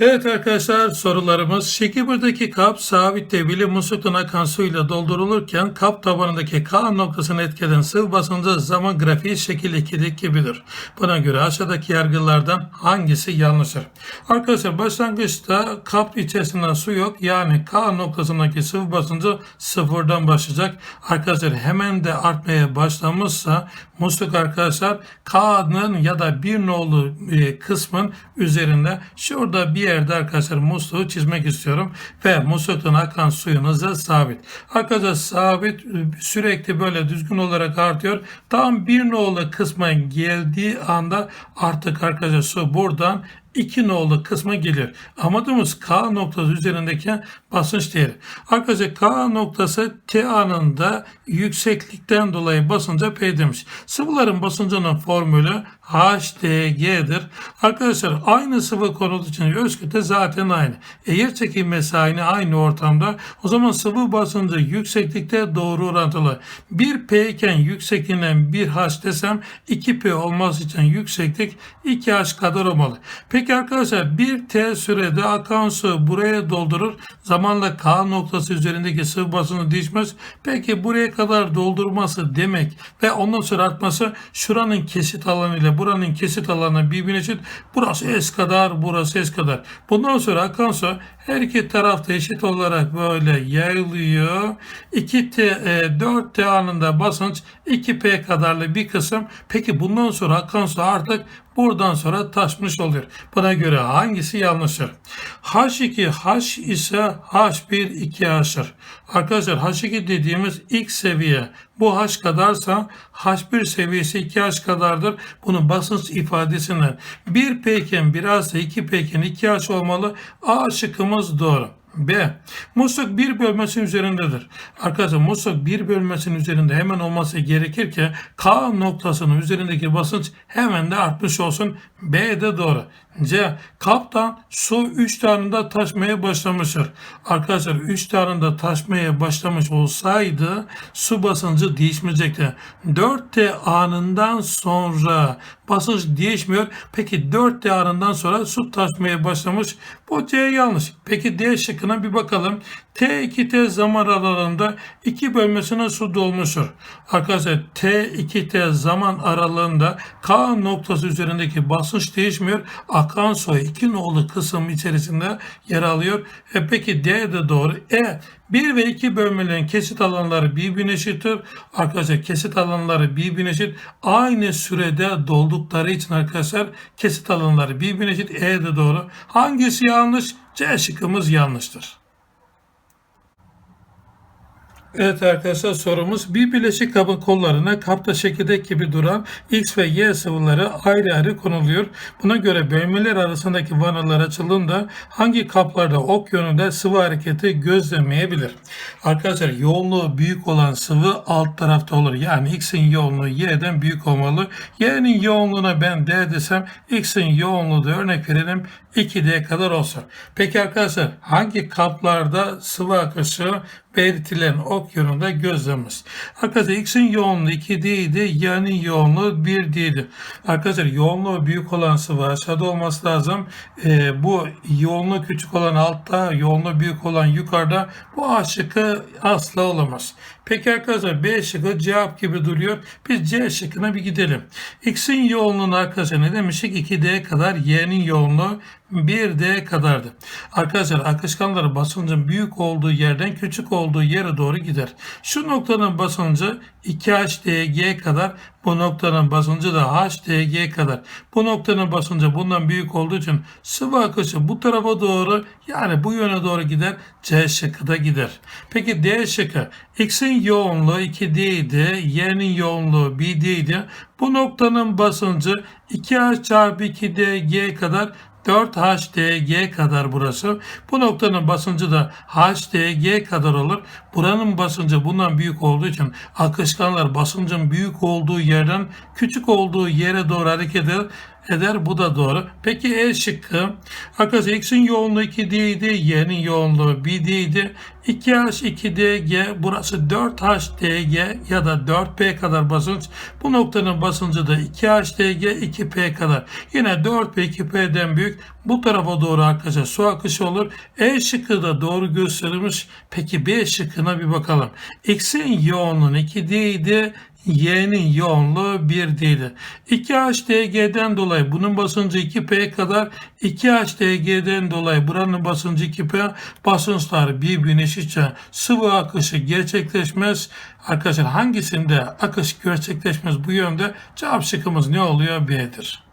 Evet arkadaşlar sorularımız şekildeki kap sabit debili musluktan akan suyla doldurulurken kap tabanındaki K noktasını etkilen sıvı basıncı zaman grafiği şekil 2'deki gibidir. Buna göre aşağıdaki yargılardan hangisi yanlıştır? Arkadaşlar başlangıçta kap içerisinden su yok yani K noktasındaki sıvı basıncı sıfırdan başlayacak. Arkadaşlar hemen de artmaya başlamışsa musluk arkadaşlar K'nın ya da bir nolu e, kısmın üzerinde şurada bir yerde arkadaşlar musluğu çizmek istiyorum ve musluktan akan suyun hızı sabit. Arkadaşlar sabit sürekli böyle düzgün olarak artıyor. Tam bir nolu kısma geldiği anda artık arkadaşlar su buradan 2 nolu kısma geliyor. Amadımız K noktası üzerindeki basınç değeri. Arkadaşlar K noktası T anında yükseklikten dolayı basınca P demiş. Sıvıların basıncının formülü HDG'dir. Arkadaşlar aynı sıvı konulduğu için öz kütle zaten aynı. E, yer çekilmesi aynı ortamda. O zaman sıvı basıncı yükseklikte doğru orantılı. 1 P iken yüksekliğinden 1 H desem 2 P olması için yükseklik 2 H kadar olmalı. Peki arkadaşlar 1 T sürede akan su buraya doldurur. Zamanla K noktası üzerindeki sıvı basıncı değişmez. Peki buraya kadar doldurması demek ve ondan sonra artması şuranın kesit alanı buranın kesit alanı birbirine eşit. Burası S kadar, burası S kadar. Bundan sonra akan su her iki tarafta eşit olarak böyle yayılıyor. 2T, e, 4T anında basınç 2P kadarlı bir kısım. Peki bundan sonra akan su artık buradan sonra taşmış oluyor. Buna göre hangisi yanlıştır? H2 H ise H1 2H'ır. Arkadaşlar H2 dediğimiz ilk seviye bu H kadarsa H1 seviyesi 2H kadardır. Bunun basınç ifadesinden 1 P iken biraz da 2 P iken 2H olmalı. A şıkkımız doğru. B. Musluk bir bölmesinin üzerindedir. Arkadaşlar musluk bir bölmesinin üzerinde hemen olması gerekir ki K noktasının üzerindeki basınç hemen de artmış olsun. B de doğru. C. Kaptan su 3 tanında taşmaya başlamıştır. Arkadaşlar 3 tanında taşmaya başlamış olsaydı su basıncı değişmeyecekti. 4T anından sonra basınç değişmiyor. Peki 4T anından sonra su taşmaya başlamış. Bu C yanlış. Peki D şıkkına bir bakalım. T2T zaman aralığında iki bölmesine su dolmuştur. Arkadaşlar T2T zaman aralığında K noktası üzerindeki basınç değişmiyor. Akan su iki nolu kısım içerisinde yer alıyor. E peki D de doğru. E 1 ve 2 bölmelerin kesit alanları birbirine eşittir. Arkadaşlar kesit alanları birbirine eşit. Aynı sürede doldukları için arkadaşlar kesit alanları birbirine eşit. E de doğru. Hangisi yanlış? C şıkkımız yanlıştır. Evet arkadaşlar sorumuz bir bileşik kabın kollarına kapta çekirdek gibi duran X ve Y sıvıları ayrı ayrı konuluyor. Buna göre bölmeler arasındaki vanalar açıldığında hangi kaplarda ok yönünde sıvı hareketi gözlemeyebilir? Arkadaşlar yoğunluğu büyük olan sıvı alt tarafta olur. Yani X'in yoğunluğu Y'den büyük olmalı. Y'nin yoğunluğuna ben D desem X'in yoğunluğu da örnek verelim 2D kadar olsa. Peki arkadaşlar hangi kaplarda sıvı akışı belirtilen ok yönünde gözlemimiz. Arkadaşlar X'in yoğunluğu 2 değildi. Y'nin yoğunluğu 1 değildi. Arkadaşlar yoğunluğu büyük olan sıvı aşağıda olması lazım. Ee, bu yoğunluğu küçük olan altta, yoğunluğu büyük olan yukarıda. Bu A asla olamaz. Peki arkadaşlar B şıkkı cevap gibi duruyor. Biz C şıkkına bir gidelim. X'in yoğunluğunu arkadaşlar ne demiştik? 2D kadar Y'nin yoğunluğu 1D kadardı. Arkadaşlar akışkanları basıncın büyük olduğu yerden küçük olduğu yere doğru gider. Şu noktanın basıncı 2HDG kadar bu noktanın basıncı da HDG kadar. Bu noktanın basıncı bundan büyük olduğu için sıvı akışı bu tarafa doğru yani bu yöne doğru gider. C şıkkı da gider. Peki D şıkkı. X'in yoğunluğu 2D idi. Y'nin yoğunluğu 1D idi. Bu noktanın basıncı 2H çarpı 2DG kadar 4HDG kadar burası. Bu noktanın basıncı da HDG kadar olur. Buranın basıncı bundan büyük olduğu için akışkanlar basıncın büyük olduğu yerden küçük olduğu yere doğru hareket eder eder. Bu da doğru. Peki E şıkkı. Arkadaşlar X'in yoğunluğu 2D'ydi. Y'nin yoğunluğu 1D'ydi. 2H2DG burası 4HDG ya da 4P kadar basınç. Bu noktanın basıncı da 2HDG 2P kadar. Yine 4P 2P'den büyük. Bu tarafa doğru arkadaşlar su akışı olur. E şıkkı da doğru gösterilmiş. Peki B şıkkına bir bakalım. X'in yoğunluğu 2D'ydi. Y'nin yoğunluğu 1 değildi. 2HDG'den dolayı bunun basıncı 2P kadar 2HDG'den dolayı buranın basıncı 2P basınçlar birbirine eşitçe sıvı akışı gerçekleşmez. Arkadaşlar hangisinde akış gerçekleşmez bu yönde cevap şıkkımız ne oluyor? B'dir.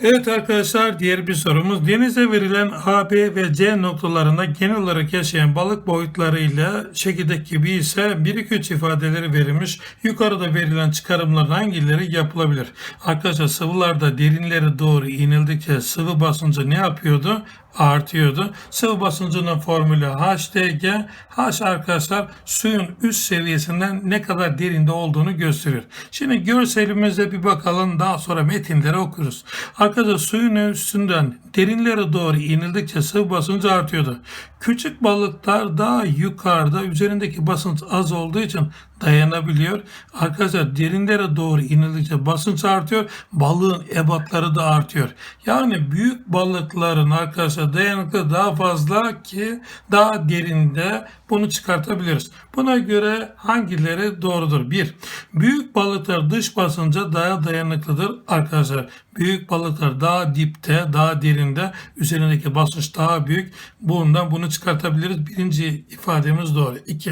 Evet arkadaşlar diğer bir sorumuz. Denize verilen A, B ve C noktalarında genel olarak yaşayan balık boyutlarıyla şekildeki gibi ise 1 2 3 ifadeleri verilmiş. Yukarıda verilen çıkarımların hangileri yapılabilir? Arkadaşlar sıvılarda derinlere doğru inildikçe sıvı basıncı ne yapıyordu? Artıyordu. Sıvı basıncının formülü HDG. H arkadaşlar suyun üst seviyesinden ne kadar derinde olduğunu gösteriyor. Şimdi görselimize bir bakalım daha sonra metinleri okuruz. Arkadaşlar suyun üstünden derinlere doğru inildikçe sıvı basıncı artıyordu. Küçük balıklar daha yukarıda üzerindeki basınç az olduğu için dayanabiliyor. Arkadaşlar derinlere doğru inildikçe basınç artıyor. Balığın ebatları da artıyor. Yani büyük balıkların arkadaşlar dayanıklı daha fazla ki daha derinde bunu çıkartabiliriz. Buna göre hangileri doğrudur? 1. Büyük balıklar dış basınca daha dayanıklıdır arkadaşlar. Büyük balıklar daha dipte, daha derinde, üzerindeki basınç daha büyük. Bundan bunu çıkartabiliriz. Birinci ifademiz doğru. 2.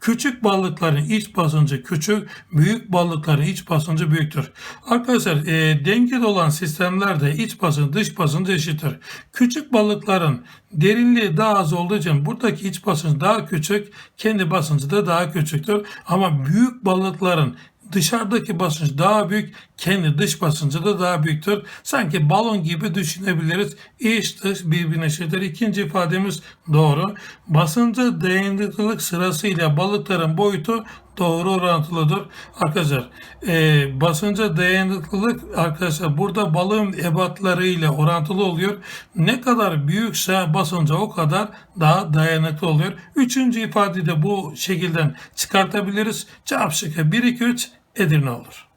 Küçük balıkların iç basıncı küçük, büyük balıkların iç basıncı büyüktür. Arkadaşlar e, dengede olan sistemlerde iç basınç dış basıncı eşittir. Küçük balıkların derinliği daha az olduğu için buradaki iç basınç daha küçük, kendi basıncı da daha küçüktür. Ama büyük balıkların dışarıdaki basınç daha büyük, kendi dış basıncı da daha büyüktür. Sanki balon gibi düşünebiliriz. İç dış birbirine eşittir. İkinci ifademiz doğru. Basıncı dayanıklılık sırasıyla balıkların boyutu doğru orantılıdır. Arkadaşlar e, basınca dayanıklılık arkadaşlar burada balığın ebatları ile orantılı oluyor. Ne kadar büyükse basınca o kadar daha dayanıklı oluyor. Üçüncü ifadeyi de bu şekilden çıkartabiliriz. Şıkkı 1 2 3 Edirne olur.